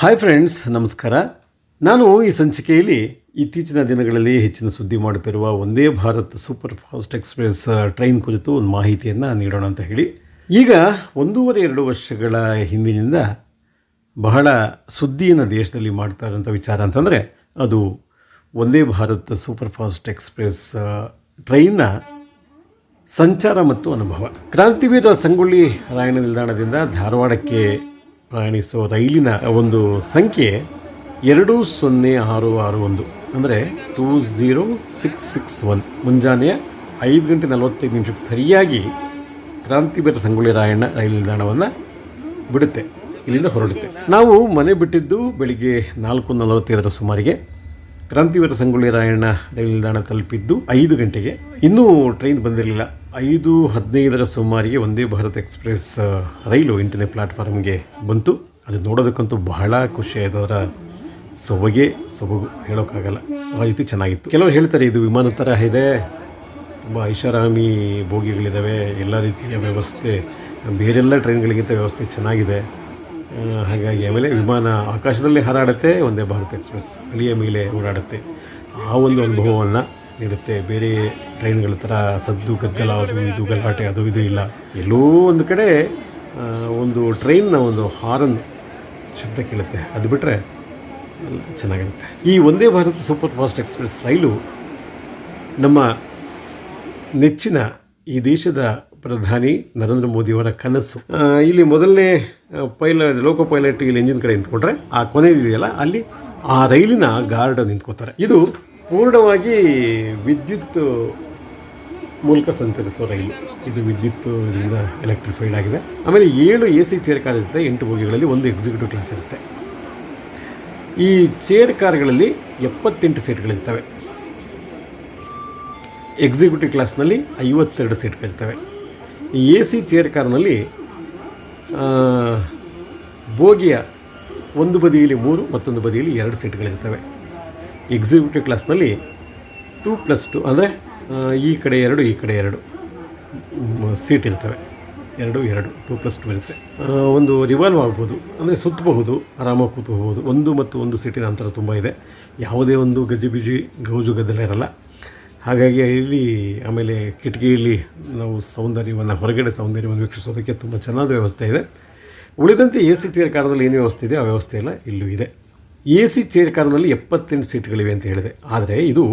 Hi friends ನಮಸ್ಕಾರ. ನಾನು ಈ ಸಂಚಿಕೆಯಲ್ಲಿ ಇತ್ತೀಚಿನ ದಿನಗಳಲ್ಲಿ ಹೆಚ್ಚಿನ ಸುದ್ದಿ ಮಾಡುತ್ತಿರುವ ಒಂದೇ Bharat super fast express train ಕುರಿತು ಒಂದು ಮಾಹಿತಿಯನ್ನು ನೀಡೋಣ ಅಂತ ಹೇಳಿ. ಈಗ ಒಂದೂವರೆ ಎರಡು ವರ್ಷಗಳ ಹಿಂದಿನಿಂದ ಬಹಳ ಸುದ್ದಿಯನ್ನು ದೇಶದಲ್ಲಿ ಮಾಡ್ತಾ ಇರೋಂಥ ವಿಚಾರ ಅಂತಂದರೆ, ಅದು ಒಂದೇ ಭಾರತ್ ಸೂಪರ್ ಫಾಸ್ಟ್ ಎಕ್ಸ್ಪ್ರೆಸ್ ಟ್ರೈನ್ನ ಸಂಚಾರ ಮತ್ತು ಅನುಭವ. ಕ್ರಾಂತಿವೀರ ಸಂಗೊಳ್ಳಿ ರಾಯಣ ನಿಲ್ದಾಣದಿಂದ ಧಾರವಾಡಕ್ಕೆ ಪ್ರಯಾಣಿಸೋ ರೈಲಿನ ಒಂದು ಸಂಖ್ಯೆ ಎರಡು ಸೊನ್ನೆ ಆರು ಆರು ಒಂದು ಅಂದರೆ two zero six six one. ಮುಂಜಾನೆಯ ಐದು ಗಂಟೆ ನಲವತ್ತೈದು ನಿಮಿಷಕ್ಕೆ ಸರಿಯಾಗಿ ಕ್ರಾಂತಿವೀರ ಸಂಗೊಳ್ಳಿ ರಾಯಣ್ಣ ರೈಲು ನಿಲ್ದಾಣವನ್ನು ಬಿಡುತ್ತೆ, ಇಲ್ಲಿಂದ ಹೊರಡುತ್ತೆ. ನಾವು ಮನೆ ಬಿಟ್ಟಿದ್ದು ಬೆಳಿಗ್ಗೆ ನಾಲ್ಕು ನಲವತ್ತೈದರ ಸುಮಾರಿಗೆ ಕ್ರಾಂತಿವೀರ ಸಂಗೊಳ್ಳಿ ರಾಯಣ್ಣ ರೈಲು ನಿಲ್ದಾಣ ತಲುಪಿದ್ದು ಐದು ಗಂಟೆಗೆ. ಇನ್ನೂ ಟ್ರೈನ್ ಬಂದಿರಲಿಲ್ಲ. ಐದು ಹದಿನೈದರ ಸುಮಾರಿಗೆ ಒಂದೇ ಭಾರತ್ ಎಕ್ಸ್ಪ್ರೆಸ್ ರೈಲು ಎಂಟನೇ ಪ್ಲಾಟ್ಫಾರ್ಮ್ಗೆ ಬಂತು. ಅದು ನೋಡೋದಕ್ಕಂತೂ ಬಹಳ ಖುಷಿ ಆಯಿತು. ಅದರ ಸೊಬಗೆ, ಸೊಬಗು ಹೇಳೋಕ್ಕಾಗಲ್ಲ. ಆ ರೀತಿ ಚೆನ್ನಾಗಿತ್ತು. ಕೆಲವರು ಹೇಳ್ತಾರೆ, ಇದು ವಿಮಾನ ಥರ ಇದೆ. ತುಂಬ ಐಷಾರಾಮಿ ಬೋಗಿಗಳಿದ್ದಾವೆ ಎಲ್ಲ ರೀತಿಯ ವ್ಯವಸ್ಥೆ, ಬೇರೆಲ್ಲ ಟ್ರೈನ್ಗಳಿಗಿಂತ ವ್ಯವಸ್ಥೆ ಚೆನ್ನಾಗಿದೆ. ಹಾಗಾಗಿ ಆಮೇಲೆ ವಿಮಾನ ಆಕಾಶದಲ್ಲಿ ಹಾರಾಡುತ್ತೆ ಒಂದೇ ಭಾರತ್ ಎಕ್ಸ್ಪ್ರೆಸ್ ಅಳಿಯ ಮೇಲೆ ಓಡಾಡುತ್ತೆ. ಆ ಒಂದು ಅನುಭವವನ್ನು ನೀಡುತ್ತೆ. ಬೇರೆ ಟ್ರೈನ್ಗಳ ಥರ ಸದ್ದು, ಗದ್ದಲ ಅದು ಇದು, ಗಲಾಟೆ ಅದು ಇದು ಇಲ್ಲ. ಎಲ್ಲೋ ಒಂದು ಕಡೆ ಒಂದು ಟ್ರೈನ್ನ ಒಂದು ಹಾರನ್ ಶಬ್ದ ಕೇಳುತ್ತೆ. ಅದು ಬಿಟ್ಟರೆ ಚೆನ್ನಾಗಿರುತ್ತೆ. ಈ ಒಂದೇ ಭಾರತ ಸೂಪರ್ ಫಾಸ್ಟ್ ಎಕ್ಸ್ಪ್ರೆಸ್ ರೈಲು ನಮ್ಮ ನೆಚ್ಚಿನ ಈ ದೇಶದ ಪ್ರಧಾನಿ ನರೇಂದ್ರ ಮೋದಿಯವರ ಕನಸು. ಇಲ್ಲಿ ಮೊದಲನೇ ಪೈಲಟ್, ಲೋಕೋ ಪೈಲಟ್ ಇಲ್ಲಿ ಇಂಜಿನ್ ಕಡೆ ನಿಂತ್ಕೊಂಡ್ರೆ, ಆ ಕೊನೆಯದಿದೆಯಲ್ಲ ಅಲ್ಲಿ ಆ ರೈಲಿನ ಗಾರ್ಡ್ ನಿಂತ್ಕೋತಾರೆ ಇದು ಪೂರ್ಣವಾಗಿ ವಿದ್ಯುತ್ ಮೂಲಕ ಸಂಚರಿಸುವ ರೈಲು. ಇದು ವಿದ್ಯುತ್ ಇದರಿಂದ ಎಲೆಕ್ಟ್ರಿಫೈಡ್ ಆಗಿದೆ. ಆಮೇಲೆ ಏಳು ಎ ಸಿ ಚೇರ್ ಕಾರ್ ಇರುತ್ತೆ. ಎಂಟು ಬೋಗಿಗಳಲ್ಲಿ ಒಂದು ಎಕ್ಸಿಕ್ಯೂಟಿವ್ ಕ್ಲಾಸ್ ಇರುತ್ತೆ. ಈ ಚೇರ್ ಕಾರ್ಗಳಲ್ಲಿ ಎಪ್ಪತ್ತೆಂಟು ಸೀಟ್ಗಳಿರ್ತವೆ ಎಕ್ಸಿಕ್ಯೂಟಿವ್ ಕ್ಲಾಸ್ನಲ್ಲಿ ಐವತ್ತೆರಡು ಸೀಟ್ಗಳಿರ್ತವೆ ಎ ಸಿ ಚೇರ್ ಕಾರ್ನಲ್ಲಿ ಬೋಗಿಯ ಒಂದು ಬದಿಯಲ್ಲಿ ಮೂರು, ಮತ್ತೊಂದು ಬದಿಯಲ್ಲಿ ಎರಡು ಸೀಟ್ಗಳಿರ್ತವೆ ಎಕ್ಸಿಕ್ಯೂಟಿವ್ ಕ್ಲಾಸ್ನಲ್ಲಿ ಟೂ ಪ್ಲಸ್ ಟು ಅಂದರೆ ಈ ಕಡೆ ಎರಡು, ಈ ಕಡೆ ಎರಡು ಸೀಟ್ ಇರ್ತವೆ. ಎರಡು ಎರಡು ಟೂ ಪ್ಲಸ್ ಟು ಇರುತ್ತೆ. ಒಂದು ರಿವಾಲ್ವ್ ಆಗ್ಬೋದು, ಅಂದರೆ ಸುತ್ತಬಹುದು ಆರಾಮಾಗಿ ಕೂತು ಹೋಗ್ಬೋದು ಒಂದು ಮತ್ತು ಒಂದು ಸೀಟಿನ ಅಂತರ ತುಂಬ ಇದೆ. ಯಾವುದೇ ಒಂದು ಗಜಿಬಿಜಿ, ಗೌಜು ಗದ್ದಲ ಇರಲ್ಲ. ಹಾಗಾಗಿ ಇಲ್ಲಿ ಆಮೇಲೆ ಕಿಟಕಿಯಲ್ಲಿ ನಾವು ಸೌಂದರ್ಯವನ್ನು, ಹೊರಗಡೆ ಸೌಂದರ್ಯವನ್ನು ವೀಕ್ಷಿಸೋದಕ್ಕೆ ತುಂಬ ಚೆನ್ನಾದ ವ್ಯವಸ್ಥೆ ಇದೆ. ಉಳಿದಂತೆ ಎ ಸಿ ಚೇರ್ ಕಾರದಲ್ಲಿ ಏನು ವ್ಯವಸ್ಥೆ ಇದೆ? ಆ ವ್ಯವಸ್ಥೆ ಎಲ್ಲ ಇಲ್ಲೂ ಇದೆ. ಎ ಸಿ ಚೇರ್ ಕಾರ್ನಲ್ಲಿ ಎಪ್ಪತ್ತೆಂಟು ಸೀಟ್ಗಳಿವೆ ಅಂತ ಹೇಳಿದೆ. ಆದರೆ ಇದು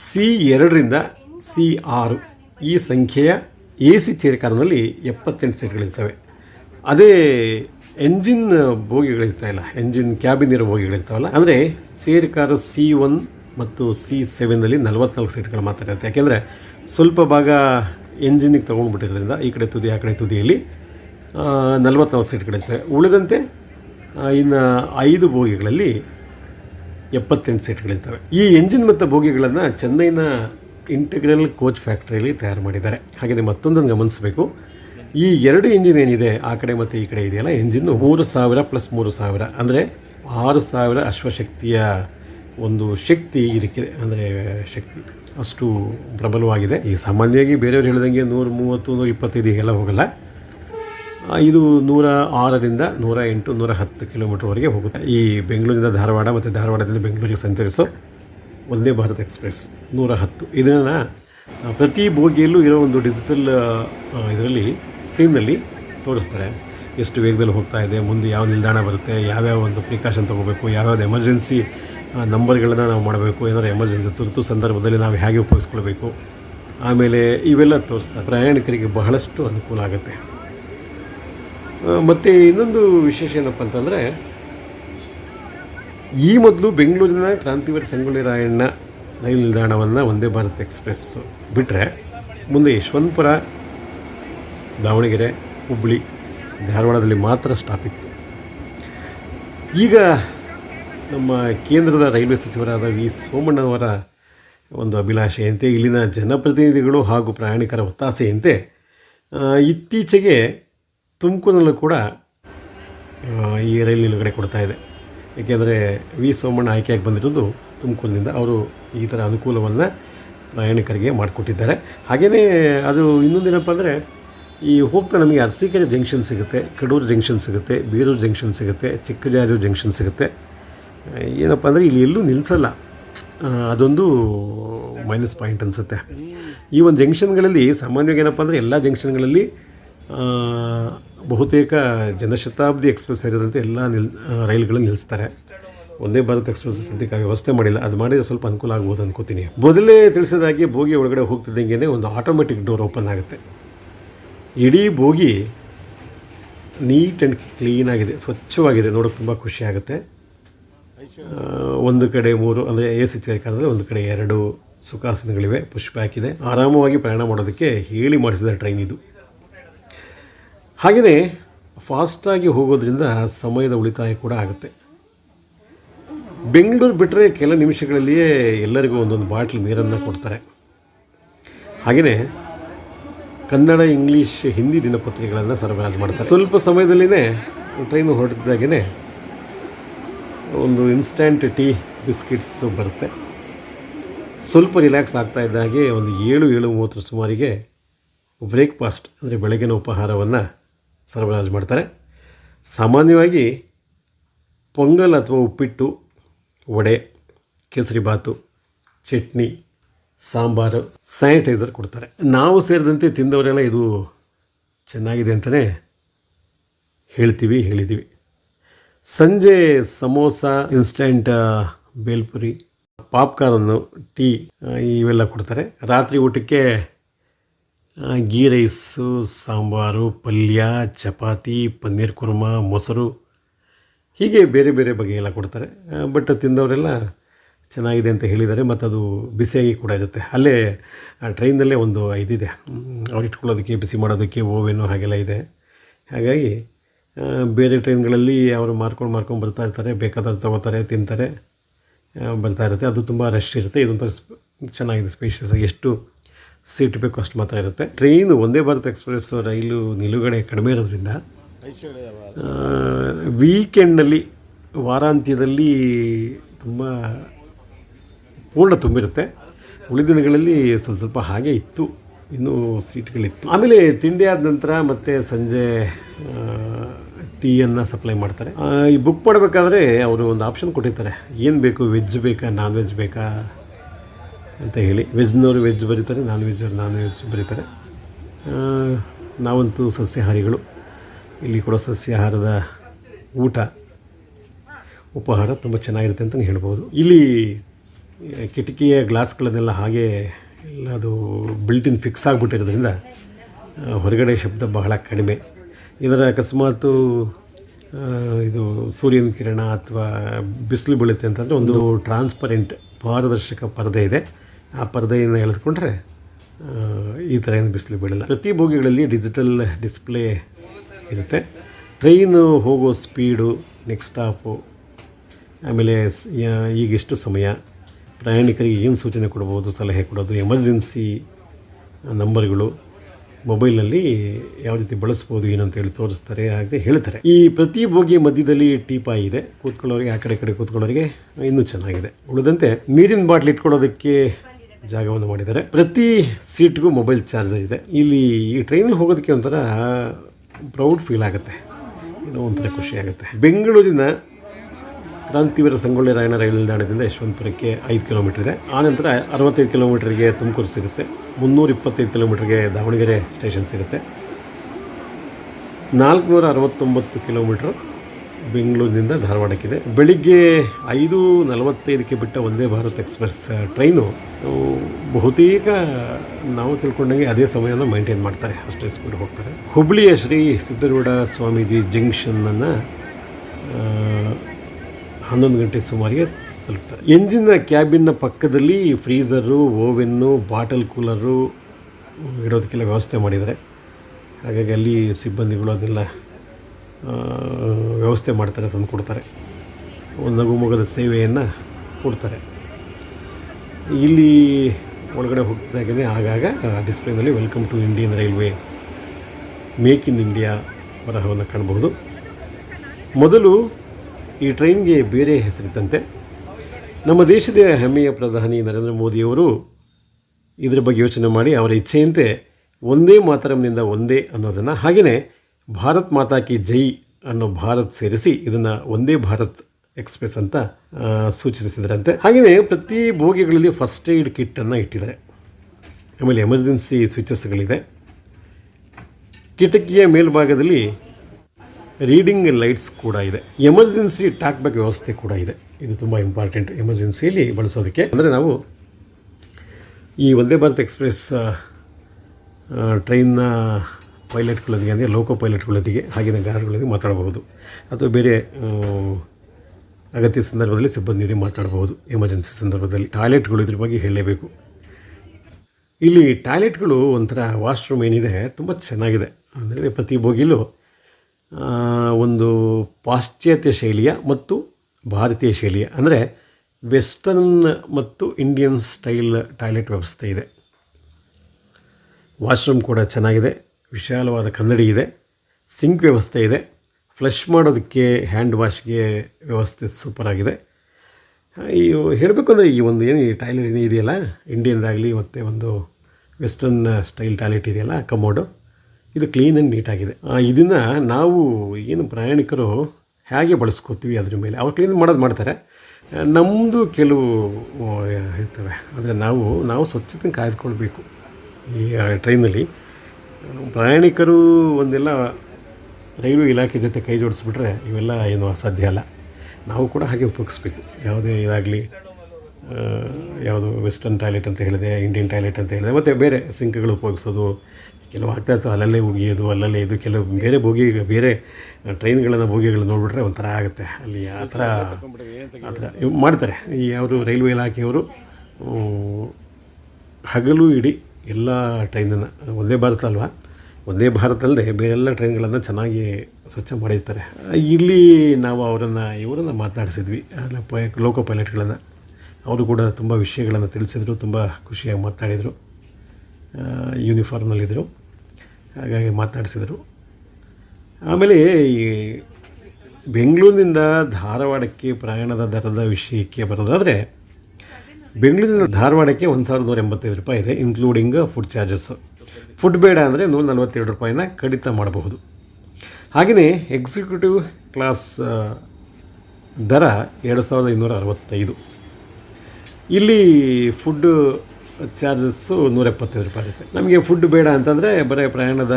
ಸಿ ಎರಡರಿಂದ ಸಿ ಆರು ಈ ಸಂಖ್ಯೆಯ ಎ ಸಿ ಚೇರ್ ಕಾರ್ನಲ್ಲಿ ಎಪ್ಪತ್ತೆಂಟು ಸೀಟ್ಗಳಿರ್ತವೆ. ಅದೇ ಎಂಜಿನ್ ಬೋಗಿಗಳಿರ್ತಾಯಿಲ್ಲ ಎಂಜಿನ್ ಕ್ಯಾಬಿನ್ ಇರೋ ಬೋಗಿಗಳಿರ್ತಾವಲ್ಲ. ಅಂದರೆ ಚೇರ್ ಕಾರು ಸಿ ಒನ್ ಮತ್ತು ಸಿ ಸೆವೆನ್ನಲ್ಲಿ ನಲವತ್ನಾಲ್ಕು ಸೀಟ್ಗಳು ಮಾತ್ರ ಇರುತ್ತೆ. ಯಾಕೆಂದರೆ ಸ್ವಲ್ಪ ಭಾಗ ಎಂಜಿನಿಗೆ ತೊಗೊಂಡ್ಬಿಟ್ಟಿರೋದ್ರಿಂದ ಈ ಕಡೆ ತುದಿ, ಆ ಕಡೆ ತುದಿಯಲ್ಲಿ ನಲವತ್ನಾಲ್ಕು ಸೀಟ್ಗಳಿರ್ತವೆ. ಉಳಿದಂತೆ ಇನ್ನು ಐದು ಬೋಗಿಗಳಲ್ಲಿ ಎಪ್ಪತ್ತೆಂಟು ಸೀಟ್ಗಳಿರ್ತವೆ ಈ ಎಂಜಿನ್ ಮತ್ತು ಬೋಗಿಗಳನ್ನು ಚೆನ್ನೈನ ಇಂಟಿಗ್ರಲ್ ಕೋಚ್ ಫ್ಯಾಕ್ಟ್ರಿಯಲ್ಲಿ ತಯಾರು ಮಾಡಿದ್ದಾರೆ. ಹಾಗೆಯೇ ಮತ್ತೊಂದನ್ನು ಗಮನಿಸಬೇಕು. ಈ ಎರಡು ಇಂಜಿನ್ ಏನಿದೆ, ಆ ಕಡೆ ಮತ್ತು ಈ ಕಡೆ ಇದೆಯಲ್ಲ ಎಂಜಿನ್ನು ಮೂರು ಸಾವಿರ ಪ್ಲಸ್ ಮೂರು ಸಾವಿರ. ಅಂದರೆ ಆರು ಸಾವಿರ ಅಶ್ವಶಕ್ತಿಯ ಒಂದು ಶಕ್ತಿ ಇದಕ್ಕಿದೆ ಅಂದರೆ ಶಕ್ತಿ ಅಷ್ಟು ಪ್ರಬಲವಾಗಿದೆ. ಈ ಸಾಮಾನ್ಯವಾಗಿ ಬೇರೆಯವ್ರು ಹೇಳಿದಂಗೆ ನೂರು ಮೂವತ್ತು, ನೂರ ಇಪ್ಪತ್ತೈದು ಹೀಗೆಲ್ಲ ಹೋಗಲ್ಲ. ಇದು ನೂರ ಆರರಿಂದ ನೂರ ಎಂಟು, ನೂರ ಹತ್ತು ಕಿಲೋಮೀಟರ್ವರೆಗೆ ಹೋಗುತ್ತೆ. ಈ ಬೆಂಗಳೂರಿಂದ ಧಾರವಾಡ ಮತ್ತು ಧಾರವಾಡದಿಂದ ಬೆಂಗಳೂರಿಗೆ ಸಂಚರಿಸೋ ಒಂದೇ ಭಾರತ್ ಎಕ್ಸ್ಪ್ರೆಸ್, ನೂರ ಹತ್ತು. ಇದನ್ನು ಪ್ರತಿ ಬೋಗಿಯಲ್ಲೂ ಇರೋ ಒಂದು ಡಿಜಿಟಲ್ ಇದರಲ್ಲಿ ಸ್ಕ್ರೀನಲ್ಲಿ ತೋರಿಸ್ತಾರೆ. ಎಷ್ಟು ವೇಗದಲ್ಲಿ ಹೋಗ್ತಾ ಇದೆ, ಮುಂದೆ ಯಾವ ನಿಲ್ದಾಣ ಬರುತ್ತೆ, ಯಾವ್ಯಾವ ಒಂದು ಪ್ರಿಕಾಷನ್ ತೊಗೋಬೇಕು ಯಾವ್ಯಾವ್ದು ಎಮರ್ಜೆನ್ಸಿ ನಂಬರ್ಗಳನ್ನು ನಾವು ಮಾಡಬೇಕು, ಏನಾದ್ರು ಎಮರ್ಜೆನ್ಸಿ ತುರ್ತು ಸಂದರ್ಭದಲ್ಲಿ ನಾವು ಹೇಗೆ ಉಪಯೋಗಿಸ್ಕೊಳ್ಬೇಕು. ಆಮೇಲೆ ಇವೆಲ್ಲ ತೋರಿಸ್ತಾ ಪ್ರಯಾಣಿಕರಿಗೆ ಬಹಳಷ್ಟು ಅನುಕೂಲ ಆಗುತ್ತೆ. ಮತ್ತು ಇನ್ನೊಂದು ವಿಶೇಷ ಏನಪ್ಪ ಅಂತಂದರೆ, ಈ ಮೊದಲು ಬೆಂಗಳೂರಿನ ಕ್ರಾಂತಿವೀರ ಸಂಗೊಳ್ಳಿ ರಾಯಣ್ಣ ರೈಲು ನಿಲ್ದಾಣವನ್ನು ವಂದೇ ಭಾರತ್ ಎಕ್ಸ್ಪ್ರೆಸ್ ಬಿಟ್ಟರೆ ಮುಂದೆ ಯಶವಂತಪುರ, ದಾವಣಗೆರೆ ಹುಬ್ಬಳ್ಳಿ ಧಾರವಾಡದಲ್ಲಿ ಮಾತ್ರ ಸ್ಟಾಪ್ ಇತ್ತು. ಈಗ ನಮ್ಮ ಕೇಂದ್ರದ ರೈಲ್ವೆ ಸಚಿವರಾದ ವಿ ಸೋಮಣ್ಣನವರ ಒಂದು ಅಭಿಲಾಷೆಯಂತೆ, ಇಲ್ಲಿನ ಜನಪ್ರತಿನಿಧಿಗಳು ಹಾಗೂ ಪ್ರಯಾಣಿಕರ ಒತ್ತಾಸೆಯಂತೆ ಇತ್ತೀಚೆಗೆ ತುಮಕೂರಿನಲ್ಲೂ ಕೂಡ ಈ ರೈಲು ನಿಲುಗಡೆ ಕೊಡ್ತಾ ಇದೆ. ಏಕೆಂದರೆ ವಿ ಸೋಮಣ್ಣ ಆಯ್ಕೆಯಾಗಿ ಬಂದಿರೋದು ತುಮಕೂರಿನಿಂದ. ಅವರು ಈ ಥರ ಅನುಕೂಲವನ್ನು ಪ್ರಯಾಣಿಕರಿಗೆ ಮಾಡಿಕೊಟ್ಟಿದ್ದಾರೆ. ಹಾಗೆಯೇ ಅದು ಇನ್ನೊಂದೇನಪ್ಪ ಅಂದರೆ, ಈ ಹೋಗ್ತಾ ನಮಗೆ ಅರಸೀಕೆರೆ ಜಂಕ್ಷನ್ ಸಿಗುತ್ತೆ, ಕಡೂರು ಜಂಕ್ಷನ್ ಸಿಗುತ್ತೆ, ಬೀರೂರು ಜಂಕ್ಷನ್ ಸಿಗುತ್ತೆ, ಚಿಕ್ಕಜಾಜೂರು ಜಂಕ್ಷನ್ ಸಿಗುತ್ತೆ. ಏನಪ್ಪ ಅಂದರೆ, ಇಲ್ಲಿ ಎಲ್ಲೂ ನಿಲ್ಲಿಸಲ್ಲ ಅದೊಂದು ಮೈನಸ್ ಪಾಯಿಂಟ್ ಅನಿಸುತ್ತೆ. ಈ ಒಂದು ಜಂಕ್ಷನ್ಗಳಲ್ಲಿ ಸಾಮಾನ್ಯವಾಗಿ ಏನಪ್ಪ ಅಂದರೆ, ಎಲ್ಲ ಜಂಕ್ಷನ್ಗಳಲ್ಲಿ ಬಹುತೇಕ ಜನಶತಾಬ್ದಿ ಎಕ್ಸ್ಪ್ರೆಸ್ ಸೇರಿದಂತೆ ಎಲ್ಲ ನಿಲ್ ರೈಲುಗಳನ್ನು ನಿಲ್ಲಿಸ್ತಾರೆ ಒಂದೇ ಭಾರತ್ ಎಕ್ಸ್ಪ್ರೆಸ್ ಸದ್ಯಕ್ಕೆ ವ್ಯವಸ್ಥೆ ಮಾಡಿಲ್ಲ. ಅದು ಮಾಡಿದರೆ ಸ್ವಲ್ಪ ಅನುಕೂಲ ಆಗ್ಬೋದು ಅನ್ಕೋತೀನಿ. ಮೊದಲೇ ತಿಳಿಸಿದಾಗೆ ಬೋಗಿ ಒಳಗಡೆ ಹೋಗ್ತಿದ್ದಂಗೆ ಒಂದು ಆಟೋಮೆಟಿಕ್ ಡೋರ್ ಓಪನ್ ಆಗುತ್ತೆ. ಇಡೀ ಬೋಗಿ ನೀಟ್ ಆ್ಯಂಡ್ ಕ್ಲೀನಾಗಿದೆ ಸ್ವಚ್ಛವಾಗಿದೆ. ನೋಡೋಕೆ ತುಂಬ ಖುಷಿ ಆಗುತ್ತೆ. ಒಂದು ಕಡೆ ಮೂರು, ಅಂದರೆ ಎ ಸಿ ಚೇರ್ ಕಾರಣದಲ್ಲಿ ಒಂದು ಕಡೆ ಎರಡು ಸುಖಾಸನಗಳಿವೆ. ಪುಷ್ ಇದೆ ಆರಾಮವಾಗಿ ಪ್ರಯಾಣ ಮಾಡೋದಕ್ಕೆ ಹೇಳಿ ಮಾಡಿಸಿದ ಟ್ರೈನ್ ಇದು. ಹಾಗೆಯೇ ಫಾಸ್ಟಾಗಿ ಹೋಗೋದ್ರಿಂದ ಸಮಯದ ಉಳಿತಾಯ ಕೂಡ ಆಗುತ್ತೆ. ಬೆಂಗಳೂರು ಬಿಟ್ಟರೆ ಕೆಲ ನಿಮಿಷಗಳಲ್ಲಿಯೇ ಎಲ್ಲರಿಗೂ ಒಂದೊಂದು ಬಾಟ್ಲ್ ನೀರನ್ನು ಕೊಡ್ತಾರೆ. ಹಾಗೆಯೇ ಕನ್ನಡ, ಇಂಗ್ಲೀಷ್, ಹಿಂದಿ ದಿನಪತ್ರಿಕೆಗಳನ್ನು ಸರಬರಾಜು ಮಾಡ್ತಾರೆ. ಸ್ವಲ್ಪ ಸಮಯದಲ್ಲಿನೇ ಟ್ರೈನ್ ಹೊರಟಿದ್ದಾಗೇ ಒಂದು ಇನ್ಸ್ಟಂಟ್ ಟೀ ಬಿಸ್ಕಿಟ್ಸು ಬರುತ್ತೆ. ಸ್ವಲ್ಪ ರಿಲ್ಯಾಕ್ಸ್ ಆಗ್ತಾ ಇದ್ದ ಹಾಗೆ ಒಂದು ಏಳು ಏಳು ಮೂವತ್ತರ ಸುಮಾರಿಗೆ ಬ್ರೇಕ್ಫಾಸ್ಟ್ ಅಂದರೆ ಬೆಳಗಿನ ಉಪಹಾರವನ್ನು ಸರಬರಾಜು ಮಾಡ್ತಾರೆ. ಸಾಮಾನ್ಯವಾಗಿ ಪೊಂಗಲ್ ಅಥವಾ ಉಪ್ಪಿಟ್ಟು, ವಡೆ ಕೇಸರಿಬಾತು ಚಟ್ನಿ, ಸಾಂಬಾರು, ಸ್ಯಾನಿಟೈಸರ್ ಕೊಡ್ತಾರೆ. ನಾವು ಸೇರಿದಂತೆ ತಿಂದವರೆಲ್ಲ ಇದು ಚೆನ್ನಾಗಿದೆ ಅಂತಲೇ ಹೇಳ್ತೀವಿ, ಹೇಳಿದ್ದೀವಿ. ಸಂಜೆ samosa, instant bhelpuri, popcorn, tea ಇವೆಲ್ಲ ಕೊಡ್ತಾರೆ. ರಾತ್ರಿ ಊಟಕ್ಕೆ ಗೀ ರೈಸು, ಸಾಂಬಾರು, ಪಲ್ಯ, ಚಪಾತಿ, ಪನ್ನೀರ್ ಕುರ್ಮಾ, ಮೊಸರು, ಹೀಗೆ ಬೇರೆ ಬೇರೆ ಬಗೆಯೆಲ್ಲ ಕೊಡ್ತಾರೆ. ಬಟ್ ತಿಂದವರೆಲ್ಲ ಚೆನ್ನಾಗಿದೆ ಅಂತ ಹೇಳಿದ್ದಾರೆ. ಮತ್ತು ಅದು ಬಿಸಿಯಾಗಿ ಕೂಡ ಇರುತ್ತೆ. ಅಲ್ಲೇ ಟ್ರೈನಲ್ಲೇ ಒಂದು ಇದಿದೆ. ಅವ್ರು ಇಟ್ಕೊಳ್ಳೋದಕ್ಕೆ, ಬಿಸಿ ಮಾಡೋದಕ್ಕೆ, ಓವೆನು ಹಾಗೆಲ್ಲ ಇದೆ. ಹಾಗಾಗಿ ಬೇರೆ ಟ್ರೈನ್ಗಳಲ್ಲಿ ಅವರು ಮಾರ್ಕೊಂಡು ಮಾರ್ಕೊಂಡು ಬರ್ತಾ ಇರ್ತಾರೆ. ಬೇಕಾದ್ರೆ ತಗೋತಾರೆ, ತಿಂತಾರೆ ಬರ್ತಾ ಇರುತ್ತೆ. ಅದು ತುಂಬ ರಶ್ ಇರುತ್ತೆ. ಇದೊಂಥರ ಚೆನ್ನಾಗಿದೆ ಸ್ಪೇಷಿಯಸ್ ಎಷ್ಟು ಸೀಟ್ ಬೇಕು ಅಷ್ಟು ಮಾತ್ರ ಇರುತ್ತೆ. ಟ್ರೈನು ಒಂದೇ ಭಾರತ್ ಎಕ್ಸ್ಪ್ರೆಸ್ ರೈಲು ನಿಲುಗಡೆ ಕಡಿಮೆ ಇರೋದ್ರಿಂದ ವೀಕೆಂಡ್ನಲ್ಲಿ, ವಾರಾಂತ್ಯದಲ್ಲಿ ತುಂಬ ಪೂರ್ಣ ತುಂಬಿರುತ್ತೆ. ಉಳಿದ ದಿನಗಳಲ್ಲಿ ಸ್ವಲ್ಪ ಸ್ವಲ್ಪ ಹಾಗೆ ಇತ್ತು. ಇನ್ನೂ ಸೀಟ್ಗಳಿತ್ತು. ಆಮೇಲೆ ತಿಂಡಿ ಆದ ನಂತರ ಮತ್ತೆ ಸಂಜೆ ಟೀಯನ್ನು ಸಪ್ಲೈ ಮಾಡ್ತಾರೆ. ಈ ಬುಕ್ ಮಾಡಬೇಕಾದ್ರೆ ಅವರು ಒಂದು ಆಪ್ಷನ್ ಕೊಟ್ಟಿರ್ತಾರೆ. ಏನು ಬೇಕು, ವೆಜ್ ಬೇಕಾ, ನಾನ್ ವೆಜ್ ಬೇಕಾ? ಅಂತ ಹೇಳಿ. ವೆಜ್ನವರು ವೆಜ್ ಬರೀತಾರೆ, ನಾನ್ ವೆಜ್ ನಾನ್ ವೆಜ್ ಬರೀತಾರೆ. ನಾವಂತೂ ಸಸ್ಯಾಹಾರಿಗಳು. ಇಲ್ಲಿ ಕೊಡೋ ಸಸ್ಯಾಹಾರದ ಊಟ, ಉಪಹಾರ ತುಂಬ ಚೆನ್ನಾಗಿರುತ್ತೆ ಅಂತಲೇ ಹೇಳ್ಬೋದು. ಇಲ್ಲಿ ಕಿಟಕಿಯ ಗ್ಲಾಸ್ಗಳನ್ನೆಲ್ಲ ಹಾಗೆ ಎಲ್ಲ ಅದು ಬಿಲ್ಟಿನ್ ಫಿಕ್ಸ್ ಆಗಿಬಿಟ್ಟಿರೋದ್ರಿಂದ ಹೊರಗಡೆ ಶಬ್ದ ಬಹಳ ಕಡಿಮೆ. ಇದರ ಅಕಸ್ಮಾತು ಇದು ಸೂರ್ಯನ ಕಿರಣ ಅಥವಾ ಬಿಸಿಲು ಬೀಳುತ್ತೆ ಅಂತಂದರೆ ಒಂದು ಟ್ರಾನ್ಸ್ಪರೆಂಟ್ ಪಾರದರ್ಶಕ ಪರದೆ ಇದೆ. ಆ ಪರದೆಯನ್ನು ಎಳೆದುಕೊಂಡ್ರೆ ಈ ಥರ ಏನು ಬಿಸಿಲು ಬೀಳಲ್ಲ. ಪ್ರತಿ ಬೋಗಿಗಳಲ್ಲಿ ಡಿಜಿಟಲ್ ಡಿಸ್ಪ್ಲೇ ಇರುತ್ತೆ. ಟ್ರೈನು ಹೋಗೋ ಸ್ಪೀಡು ನೆಕ್ಸ್ಟ್ ಸ್ಟಾಪು ಆಮೇಲೆ ಸ್- ಯಾ- ಈಗ ಎಷ್ಟು ಸಮಯ. ಪ್ರಯಾಣಿಕರಿಗೆ ಏನು ಸೂಚನೆ ಕೊಡ್ಬೋದು, ಸಲಹೆ ಕೊಡೋದು ಎಮರ್ಜೆನ್ಸಿ ನಂಬರ್ಗಳು ಮೊಬೈಲ್ನಲ್ಲಿ ಯಾವ ರೀತಿ ಬಳಸ್ಬೋದು ಏನಂತ ಅಂತೇಳಿ ತೋರಿಸ್ತಾರೆ, ಹಾಗೆ ಹೇಳ್ತಾರೆ. ಈ ಪ್ರತಿ ಬೋಗಿ ಮಧ್ಯದಲ್ಲಿ ಟೀಪಾಯಿ ಇದೆ. ಕೂತ್ಕೊಳ್ಳೋರಿಗೆ, ಆ ಕಡೆ ಕಡೆ ಕೂತ್ಕೊಳ್ಳೋರಿಗೆ ಇನ್ನೂ ಚೆನ್ನಾಗಿದೆ. ಉಳಿದಂತೆ ನೀರಿನ ಬಾಟ್ಲಿ ಇಟ್ಕೊಳ್ಳೋದಕ್ಕೆ ಜಾಗವನ್ನು ಮಾಡಿದ್ದಾರೆ. ಪ್ರತಿ ಸೀಟ್ಗೂ ಮೊಬೈಲ್ ಚಾರ್ಜರ್ ಇದೆ ಇಲ್ಲಿ ಈ ಟ್ರೈನಲ್ಲಿ ಹೋಗೋದಕ್ಕೆ ಒಂಥರ ಪ್ರೌಡ್ ಫೀಲ್ ಆಗುತ್ತೆ. ಏನೋ ಒಂಥರ ಖುಷಿ ಆಗುತ್ತೆ. ಬೆಂಗಳೂರಿನ ಕ್ರಾಂತಿವೀರ ಸಂಗೊಳ್ಳಿ ರಾಯಣ್ಣ ರೈಲು ನಿಲ್ದಾಣದಿಂದ ಯಶವಂತಪುರಕ್ಕೆ ಐದು ಕಿಲೋಮೀಟರ್ ಇದೆ. ಆನಂತರ ಅರವತ್ತೈದು ಕಿಲೋಮೀಟರ್ಗೆ ತುಮಕೂರು ಸಿಗುತ್ತೆ. ಮುನ್ನೂರ ಇಪ್ಪತ್ತೈದು ಕಿಲೋಮೀಟರ್ಗೆ ದಾವಣಗೆರೆ ಸ್ಟೇಷನ್ ಸಿಗುತ್ತೆ. ನಾಲ್ಕುನೂರ ಅರವತ್ತೊಂಬತ್ತು ಕಿಲೋಮೀಟ್ರ್ ಬೆಂಗಳೂರಿನಿಂದ ಧಾರವಾಡಕ್ಕಿದೆ. ಬೆಳಿಗ್ಗೆ ಐದು ನಲವತ್ತೈದಕ್ಕೆ ಬಿಟ್ಟ ಒಂದೇ ಭಾರತ್ ಎಕ್ಸ್ಪ್ರೆಸ್ ಟ್ರೈನು. ಬಹುತೇಕ ನಾವು ತಿಳ್ಕೊಂಡಂಗೆ ಅದೇ ಸಮಯನ ಮೈಂಟೈನ್ ಮಾಡ್ತಾರೆ. ಅಷ್ಟೇ ಸ್ಪೀಡ್ ಹೋಗ್ತಾರೆ. ಹುಬ್ಳಿಯ ಶ್ರೀ ಸಿದ್ದರೂಢ ಸ್ವಾಮೀಜಿ ಜಂಕ್ಷನ್ನನ್ನು ಹನ್ನೊಂದು ಗಂಟೆ ಸುಮಾರಿಗೆ ತಲುಪ್ತಾರೆ. ಎಂಜಿನ್ನ ಕ್ಯಾಬಿನ್ನ ಪಕ್ಕದಲ್ಲಿ ಫ್ರೀಸರು ಓವೆನ್ನು, ಬಾಟಲ್ ಕೂಲರು ಇಡೋದಕ್ಕೆಲ್ಲ ವ್ಯವಸ್ಥೆ ಮಾಡಿದ್ದಾರೆ. ಹಾಗಾಗಿ ಅಲ್ಲಿ ಸಿಬ್ಬಂದಿಗಳು ಅದೆಲ್ಲ ವ್ಯವಸ್ಥೆ ಮಾಡ್ತಾರೆ, ತಂದು ಕೊಡ್ತಾರೆ. ಒಂದು ನಗುಮೊಗದ ಸೇವೆಯನ್ನು ಕೊಡ್ತಾರೆ. ಇಲ್ಲಿ ಒಳಗಡೆ ಹೋಗ್ತಾಗೇ ಆಗಾಗ ಡಿಸ್ಪ್ಲೇನಲ್ಲಿ welcome to Indian railway, make in India ಬರಹವನ್ನು ಕಾಣಬಹುದು. ಮೊದಲು ಈ ಟ್ರೈನ್ಗೆ ಬೇರೆ ಹೆಸರಿತ್ತಂತೆ ನಮ್ಮ ದೇಶದ ಹೆಮ್ಮೆಯ ಪ್ರಧಾನಿ ನರೇಂದ್ರ ಮೋದಿಯವರು ಇದರ ಬಗ್ಗೆ ಯೋಚನೆ ಮಾಡಿ ಅವರ ಇಚ್ಛೆಯಂತೆ ಒಂದೇ ಮಾತರಂನಿಂದ ಒಂದೇ ಅನ್ನೋದನ್ನು ಹಾಗೆಯೇ ಭಾರತ್ ಮಾತಾ ಕಿ ಜೈ ಅನ್ನೋ ಭಾರತ್ ಸೇರಿಸಿ ಇದನ್ನು ಒಂದೇ ಭಾರತ್ ಎಕ್ಸ್ಪ್ರೆಸ್ ಅಂತ ಸೂಚಿಸಿದ್ರಂತೆ. ಹಾಗೆಯೇ ಪ್ರತಿ ಬೋಗಿಗಳಲ್ಲಿ ಫಸ್ಟ್ ಏಡ್ ಕಿಟ್ಟನ್ನು ಇಟ್ಟಿದ್ದಾರೆ ಆಮೇಲೆ ಎಮರ್ಜೆನ್ಸಿ ಸ್ವಿಚಸ್ಗಳಿದೆ ಕಿಟಕಿಯ ಮೇಲ್ಭಾಗದಲ್ಲಿ ರೀಡಿಂಗ್ ಲೈಟ್ಸ್ ಕೂಡ ಇದೆ. ಎಮರ್ಜೆನ್ಸಿ ಟ್ಯಾಕ್ ಬ್ಯಾಕ್ ವ್ಯವಸ್ಥೆ ಕೂಡ ಇದೆ. ಇದು ತುಂಬ ಇಂಪಾರ್ಟೆಂಟ್ ಎಮರ್ಜೆನ್ಸಿಯಲ್ಲಿ ಬಳಸೋದಕ್ಕೆ. ಅಂದರೆ ನಾವು ಈ ವಂದೇ ಭಾರತ್ ಎಕ್ಸ್ಪ್ರೆಸ್ ಟ್ರೈನ್ನ ಪೈಲಟ್ಗಳೊಂದಿಗೆ ಅಂದರೆ ಲೋಕೋ ಪೈಲಟ್ಗಳೊಂದಿಗೆ ಹಾಗೆಯೇ ಗಾರ್ಡ್ಗಳೊಂದಿಗೆ ಮಾತಾಡಬಹುದು. ಅಥವಾ ಬೇರೆ ಅಗತ್ಯ ಸಂದರ್ಭದಲ್ಲಿ ಸಿಬ್ಬಂದಿ ಮಾತಾಡಬಹುದು, ಎಮರ್ಜೆನ್ಸಿ ಸಂದರ್ಭದಲ್ಲಿ. ಟಾಯ್ಲೆಟ್ಗಳು ಇದ್ರ ಬಗ್ಗೆ ಹೇಳಲೇಬೇಕು. ಇಲ್ಲಿ ಟಾಯ್ಲೆಟ್ಗಳು ಒಂಥರ ವಾಶ್ರೂಮ್ ಏನಿದೆ, ತುಂಬ ಚೆನ್ನಾಗಿದೆ. ಅಂದರೆ ಪ್ರತಿ ಬೋಗಿಲೂ ಒಂದು ಪಾಶ್ಚಾತ್ಯ ಶೈಲಿಯ ಮತ್ತು ಭಾರತೀಯ ಶೈಲಿಯ, ಅಂದರೆ ವೆಸ್ಟರ್ನ್ ಮತ್ತು ಇಂಡಿಯನ್ ಸ್ಟೈಲ್ ಟಾಯ್ಲೆಟ್ ವ್ಯವಸ್ಥೆ ಇದೆ. ವಾಶ್ರೂಮ್ ಕೂಡ ಚೆನ್ನಾಗಿದೆ. ವಿಶಾಲವಾದ ಕನ್ನಡಿ ಇದೆ. ಸಿಂಕ್ ವ್ಯವಸ್ಥೆ ಇದೆ. ಫ್ಲಶ್ ಮಾಡೋದಕ್ಕೆ ಹ್ಯಾಂಡ್ ವಾಶ್ಗೆ ವ್ಯವಸ್ಥೆ ಸೂಪರ್ ಆಗಿದೆ. ಈ ಹೇಳಬೇಕು ಅಂದರೆ ಈ ಒಂದು ಏನು ಈ ಟಾಯ್ಲೆಟ್ ಇದೆಯಲ್ಲ, ಇಂಡಿಯನ್ದಾಗಲಿ ಮತ್ತು ಒಂದು ವೆಸ್ಟರ್ನ್ ಸ್ಟೈಲ್ ಟಾಯ್ಲೆಟ್ ಇದೆಯಲ್ಲ, ಕಮೋಡು, ಇದು ಕ್ಲೀನ್ ಆ್ಯಂಡ್ ನೀಟಾಗಿದೆ ಇದನ್ನು ನಾವು ಏನು ಪ್ರಯಾಣಿಕರು ಹೇಗೆ ಬಳಸ್ಕೋತೀವಿ ಅದ್ರ ಮೇಲೆ, ಅವ್ರು ಕ್ಲೀನ್ ಮಾಡೋದು ಮಾಡ್ತಾರೆ. ನಮ್ಮದು ಕೆಲವು ಇರ್ತವೆ ಅಂದರೆ ನಾವು ನಾವು ಸ್ವಚ್ಛತೆ ಕಾಯ್ದುಕೊಳ್ಬೇಕು ಈ ಟ್ರೈನಲ್ಲಿ ಪ್ರಯಾಣಿಕರು ಒಂದೆಲ್ಲ ರೈಲ್ವೆ ಇಲಾಖೆ ಜೊತೆ ಕೈ ಜೋಡಿಸ್ಬಿಟ್ರೆ ಇವೆಲ್ಲ ಏನು ಅಸಾಧ್ಯ ಅಲ್ಲ. ನಾವು ಕೂಡ ಹಾಗೆ ಉಪಯೋಗಿಸ್ಬೇಕು. ಯಾವುದೇ ಇದಾಗಲಿ ಯಾವುದು ವೆಸ್ಟರ್ನ್ ಟಾಯ್ಲೆಟ್ ಅಂತ ಹೇಳಿದೆ, ಇಂಡಿಯನ್ ಟಾಯ್ಲೆಟ್ ಅಂತ ಹೇಳಿದೆ, ಮತ್ತು ಬೇರೆ ಸಿಂಕ್ಗಳು ಉಪಯೋಗಿಸೋದು, ಕೆಲವು ಆಗ್ತಾ ಅಲ್ಲಲ್ಲೇ ಉಗಿಯೋದು, ಅಲ್ಲಲ್ಲೇ ಇದು, ಕೆಲವು ಬೇರೆ ಬೋಗಿ, ಬೇರೆ ಟ್ರೈನ್ಗಳನ್ನು ಬೋಗಿಗಳನ್ನ ನೋಡಿಬಿಟ್ರೆ ಒಂಥರ ಆಗುತ್ತೆ. ಅಲ್ಲಿ ಆ ಥರ ಆ ಥರ ಮಾಡ್ತಾರೆ. ಈ ಅವರು ರೈಲ್ವೆ ಇಲಾಖೆಯವರು ಹಗಲು ಇಡೀ ಎಲ್ಲ ಟ್ರೈನನ್ನು ಒಂದೇ ಭಾರತ ಅಲ್ವಾ ಒಂದೇ ಭಾರತ ಅಲ್ಲದೆ ಬೇರೆಲ್ಲ ಟ್ರೈನ್ಗಳನ್ನು ಚೆನ್ನಾಗಿ ಸ್ವಚ್ಛ ಮಾಡಿರ್ತಾರೆ. ಇಲ್ಲಿ ನಾವು ಅವರನ್ನು, ಇವರನ್ನು ಮಾತನಾಡಿಸಿದ್ವಿ ಪೈ, ಲೋಕೋ ಪೈಲಟ್ಗಳನ್ನು. ಅವರು ಕೂಡ ತುಂಬ ವಿಷಯಗಳನ್ನು ತಿಳಿಸಿದರು, ತುಂಬ ಖುಷಿಯಾಗಿ ಮಾತನಾಡಿದರು. ಯೂನಿಫಾರ್ಮ್ನಲ್ಲಿದ್ದರು ಹಾಗಾಗಿ ಮಾತನಾಡಿಸಿದರು. ಆಮೇಲೆ ಈ ಬೆಂಗಳೂರಿನಿಂದ ಧಾರವಾಡಕ್ಕೆ ಪ್ರಯಾಣದ ದರದ ವಿಷಯಕ್ಕೆ ಬರೋದಾದರೆ ಬೆಂಗಳೂರಿನಿಂದ ಧಾರವಾಡಕ್ಕೆ ಒಂದು ಸಾವಿರದ ನೂರ ಎಂಬತ್ತೈದು ರೂಪಾಯಿ ಇದೆ ಇನ್ಕ್ಲೂಡಿಂಗ್ ಫುಡ್ ಚಾರ್ಜಸ್ ಫುಡ್ ಬೇಡ ಅಂದರೆ ನೂರ ನಲವತ್ತೆರಡು ರೂಪಾಯಿನ ಕಡಿತ ಮಾಡಬಹುದು. ಹಾಗೆಯೇ ಎಕ್ಸಿಕ್ಯೂಟಿವ್ ಕ್ಲಾಸ್ ದರ ಎರಡು ಸಾವಿರದ ಇನ್ನೂರ ಅರವತ್ತೈದು. ಇಲ್ಲಿ ಫುಡ್ ಚಾರ್ಜಸ್ಸು ನೂರ ಎಪ್ಪತ್ತೈದು ರೂಪಾಯಿ ಇರುತ್ತೆ. ನಮಗೆ ಫುಡ್ ಬೇಡ ಅಂತಂದರೆ ಬರೀ ಪ್ರಯಾಣದ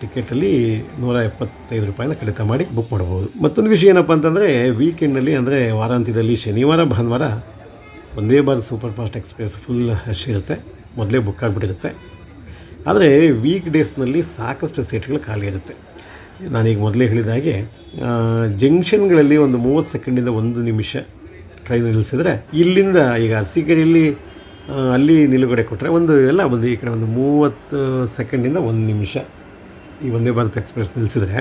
ಟಿಕೆಟಲ್ಲಿ ನೂರ ಎಪ್ಪತ್ತೈದು ರೂಪಾಯಿನ ಕಡಿತ ಮಾಡಿ ಬುಕ್ ಮಾಡಬಹುದು. ಮತ್ತೊಂದು ವಿಷಯ ಏನಪ್ಪ ಅಂತಂದರೆ ವೀಕೆಂಡ್ನಲ್ಲಿ ಅಂದರೆ ವಾರಾಂತ್ಯದಲ್ಲಿ ಶನಿವಾರ, ಭಾನುವಾರ ಒಂದೇ Bharat super fast express full rush ಇರುತ್ತೆ. ಮೊದಲೇ ಬುಕ್ ಆಗಿಬಿಟ್ಟಿರುತ್ತೆ. ಆದರೆ ವೀಕ್ ಡೇಸ್ನಲ್ಲಿ ಸಾಕಷ್ಟು ಸೀಟ್ಗಳು ಖಾಲಿ ಇರುತ್ತೆ. ನಾನೀಗ ಮೊದಲೇ ಹೇಳಿದ ಹಾಗೆ ಜಂಕ್ಷನ್ಗಳಲ್ಲಿ ಒಂದು ಮೂವತ್ತು ಸೆಕೆಂಡಿಂದ ಒಂದು ನಿಮಿಷ ಟ್ರೈನ್ ನಿಲ್ಲಿಸಿದ್ರೆ ಇಲ್ಲಿಂದ ಈಗ ಅರಸೀಕೆರೆಯಲ್ಲಿ ಅಲ್ಲಿ ನಿಲುಗಡೆ ಕೊಟ್ಟರೆ ಒಂದು ಎಲ್ಲ ಒಂದು ಈ ಕಡೆ ಒಂದು ಮೂವತ್ತು ಸೆಕೆಂಡಿಂದ ಒಂದು ನಿಮಿಷ ಈ ಒಂದೇ ಭಾರತ್ ಎಕ್ಸ್ಪ್ರೆಸ್ ನಿಲ್ಲಿಸಿದ್ರೆ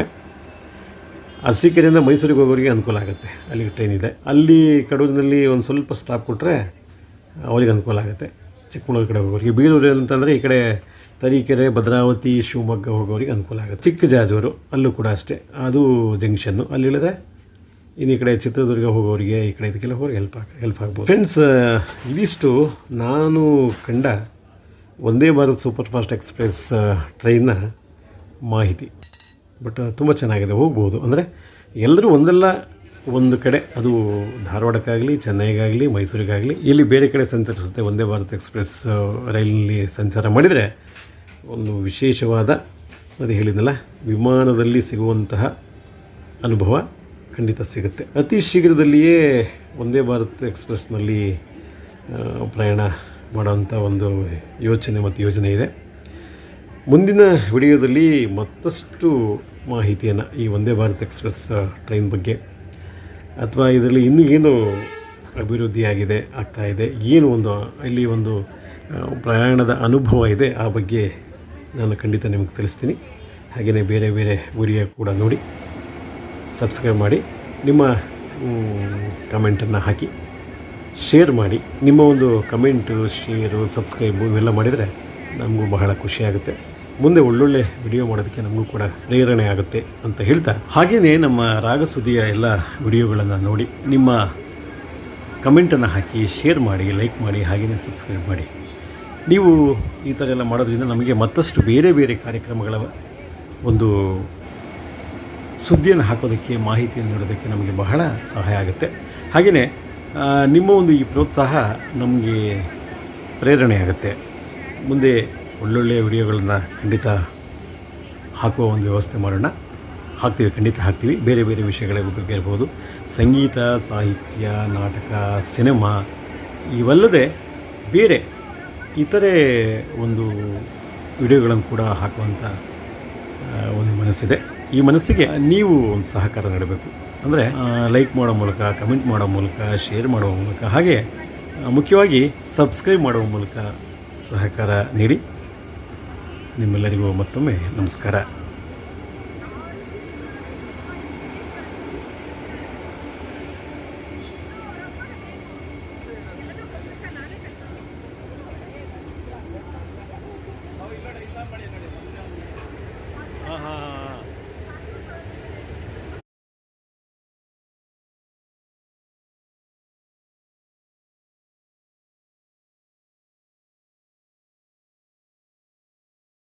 ಅರಸೀಕೆರೆಯಿಂದ ಮೈಸೂರಿಗೆ ಹೋಗೋರಿಗೆ ಅನುಕೂಲ ಆಗುತ್ತೆ. ಅಲ್ಲಿಗೆ ಟ್ರೈನ್ ಇದೆ. ಅಲ್ಲಿ ಕಡೂರಿನಲ್ಲಿ ಒಂದು ಸ್ವಲ್ಪ ಸ್ಟಾಪ್ ಕೊಟ್ಟರೆ ಅವರಿಗೆ ಅನುಕೂಲ ಆಗುತ್ತೆ. ಚಿಕ್ಕಮಗಳೂರು ಕಡೆ ಹೋಗೋರಿಗೆ. ಬೀರೂರು ಅಂತಂದರೆ ಈ ಕಡೆ ತರೀಕೆರೆ, ಭದ್ರಾವತಿ, ಶಿವಮೊಗ್ಗ ಹೋಗೋರಿಗೆ ಅನುಕೂಲ ಆಗುತ್ತೆ. ಚಿಕ್ಕ ಜಾಜೂರು, ಅಲ್ಲೂ ಕೂಡ ಅಷ್ಟೇ. ಅದು ಜಂಕ್ಷನ್ನು ಅಲ್ಲಿ ಇಳಿದ್ರೆ ಇನ್ನು ಈ ಕಡೆ ಚಿತ್ರದುರ್ಗ ಹೋಗೋರಿಗೆ, ಈ ಕಡೆ ಇದಕ್ಕೆಲ್ಲ ಹೋಗಿ ಹೆಲ್ಪ್ ಆಗ ಹೆಲ್ಪ್ ಆಗ್ಬೋದು. ಫ್ರೆಂಡ್ಸ್ ಇದಿಷ್ಟು ನಾನು ಕಂಡ ಒಂದೇ ಭಾರತ್ ಸೂಪರ್ ಫಾಸ್ಟ್ ಎಕ್ಸ್ಪ್ರೆಸ್ ಟ್ರೈನ್ನ ಮಾಹಿತಿ. ಬಟ್ ತುಂಬ ಚೆನ್ನಾಗಿದೆ, ಹೋಗ್ಬೋದು. ಅಂದರೆ ಎಲ್ಲರೂ ಒಂದಲ್ಲ ಒಂದು ಕಡೆ, ಅದು ಧಾರವಾಡಕ್ಕಾಗಲಿ, ಚೆನ್ನೈಗಾಗಲಿ, ಮೈಸೂರಿಗಾಗಲಿ, ಇಲ್ಲಿ ಬೇರೆ ಕಡೆ ಸಂಚರಿಸುತ್ತೆ. ಒಂದೇ ಭಾರತ್ ಎಕ್ಸ್ಪ್ರೆಸ್ ರೈಲಿನಲ್ಲಿ ಸಂಚಾರ ಮಾಡಿದರೆ ಒಂದು ವಿಶೇಷವಾದ, ಅದು ಹೇಳಿದ್ನಲ್ಲ, ವಿಮಾನದಲ್ಲಿ ಸಿಗುವಂತಹ ಅನುಭವ ಖಂಡಿತ ಸಿಗುತ್ತೆ. ಅತಿ ಶೀಘ್ರದಲ್ಲಿಯೇ ಒಂದೇ ಭಾರತ್ ಎಕ್ಸ್ಪ್ರೆಸ್ನಲ್ಲಿ ಪ್ರಯಾಣ ಮಾಡೋವಂಥ ಒಂದು ಯೋಚನೆ ಮತ್ತು ಯೋಜನೆ ಇದೆ. ಮುಂದಿನ ವಿಡಿಯೋದಲ್ಲಿ ಮತ್ತಷ್ಟು ಮಾಹಿತಿಯನ್ನು ಈ ವಂದೇ ಭಾರತ್ ಎಕ್ಸ್ಪ್ರೆಸ್ ಟ್ರೈನ್ ಬಗ್ಗೆ, ಅಥವಾ ಇದರಲ್ಲಿ ಇನ್ನೂ ಏನು ಅಭಿವೃದ್ಧಿಯಾಗಿದೆ ಆಗ್ತಾಯಿದೆ ಏನು ಒಂದು, ಇಲ್ಲಿ ಒಂದು ಪ್ರಯಾಣದ ಅನುಭವ ಇದೆ, ಆ ಬಗ್ಗೆ ನಾನು ಖಂಡಿತ ನಿಮಗೆ ತಿಳಿಸ್ತೀನಿ. ಹಾಗೆಯೇ ಬೇರೆ ಬೇರೆ ವಿಡಿಯೋ ಕೂಡ ನೋಡಿ, ಸಬ್ಸ್ಕ್ರೈಬ್ ಮಾಡಿ, ನಿಮ್ಮ ಕಮೆಂಟನ್ನು ಹಾಕಿ, ಶೇರ್ ಮಾಡಿ, ನಿಮ್ಮ ಒಂದು ಕಮೆಂಟು, ಶೇರು, ಸಬ್ಸ್ಕ್ರೈಬು ಇವೆಲ್ಲ ಮಾಡಿದರೆ ನಮಗೂ ಬಹಳ ಖುಷಿಯಾಗುತ್ತೆ ಮುಂದೆ ಒಳ್ಳೊಳ್ಳೆ ವಿಡಿಯೋ ಮಾಡೋದಕ್ಕೆ ನಮಗೂ ಕೂಡ ಪ್ರೇರಣೆ ಆಗುತ್ತೆ ಅಂತ ಹೇಳ್ತಾ. ಹಾಗೆಯೇ ನಮ್ಮ ರಾಗಸುದಿಯ ಎಲ್ಲ ವಿಡಿಯೋಗಳನ್ನು ನೋಡಿ, ನಿಮ್ಮ ಕಮೆಂಟನ್ನು ಹಾಕಿ ಶೇರ್ ಮಾಡಿ ಲೈಕ್ ಮಾಡಿ ಹಾಗೆಯೇ ಸಬ್ಸ್ಕ್ರೈಬ್ ಮಾಡಿ. ನೀವು ಈ ಥರ ಎಲ್ಲ ಮಾಡೋದ್ರಿಂದ ನಮಗೆ ಮತ್ತಷ್ಟು ಬೇರೆ ಬೇರೆ ಕಾರ್ಯಕ್ರಮಗಳ ಒಂದು ಸುದ್ದಿಯನ್ನು ಹಾಕೋದಕ್ಕೆ, ಮಾಹಿತಿಯನ್ನು ನೀಡೋದಕ್ಕೆ ನಮಗೆ ಬಹಳ ಸಹಾಯ ಆಗುತ್ತೆ. ಹಾಗೆಯೇ ನಿಮ್ಮ ಒಂದು ಈ ಪ್ರೋತ್ಸಾಹ ನಮಗೆ ಪ್ರೇರಣೆ ಆಗುತ್ತೆ. ಮುಂದೆ ಒಳ್ಳೊಳ್ಳೆಯ ವಿಡಿಯೋಗಳನ್ನು ಖಂಡಿತ ಹಾಕುವ ಒಂದು ವ್ಯವಸ್ಥೆ ಮಾಡೋಣ. ಹಾಕ್ತೀವಿ, ಖಂಡಿತ ಹಾಕ್ತೀವಿ. ಬೇರೆ ಬೇರೆ ವಿಷಯಗಳ ಬಗ್ಗೆ ಇರ್ಬೋದು ಸಂಗೀತ, ಸಾಹಿತ್ಯ, ನಾಟಕ, ಸಿನಿಮಾ ಇವಲ್ಲದೆ ಬೇರೆ ಇತರೆ ಒಂದು ವಿಡಿಯೋಗಳನ್ನು ಕೂಡ ಹಾಕುವಂಥ ಒಂದು ಮನಸ್ಸಿದೆ. ಈ ಮನಸ್ಸಿಗೆ ನೀವು ಒಂದು ಸಹಕಾರ ನೀಡಬೇಕು. ಅಂದರೆ ಲೈಕ್ ಮಾಡೋ ಮೂಲಕ ಕಮೆಂಟ್ ಮಾಡೋ ಮೂಲಕ ಶೇರ್ ಮಾಡುವ ಮೂಲಕ, ಹಾಗೆ ಮುಖ್ಯವಾಗಿ ಸಬ್ಸ್ಕ್ರೈಬ್ ಮಾಡುವ ಮೂಲಕ ಸಹಕಾರ ನೀಡಿ. ನಿಮ್ಮೆಲ್ಲರಿಗೂ ಮತ್ತೊಮ್ಮೆ ನಮಸ್ಕಾರ.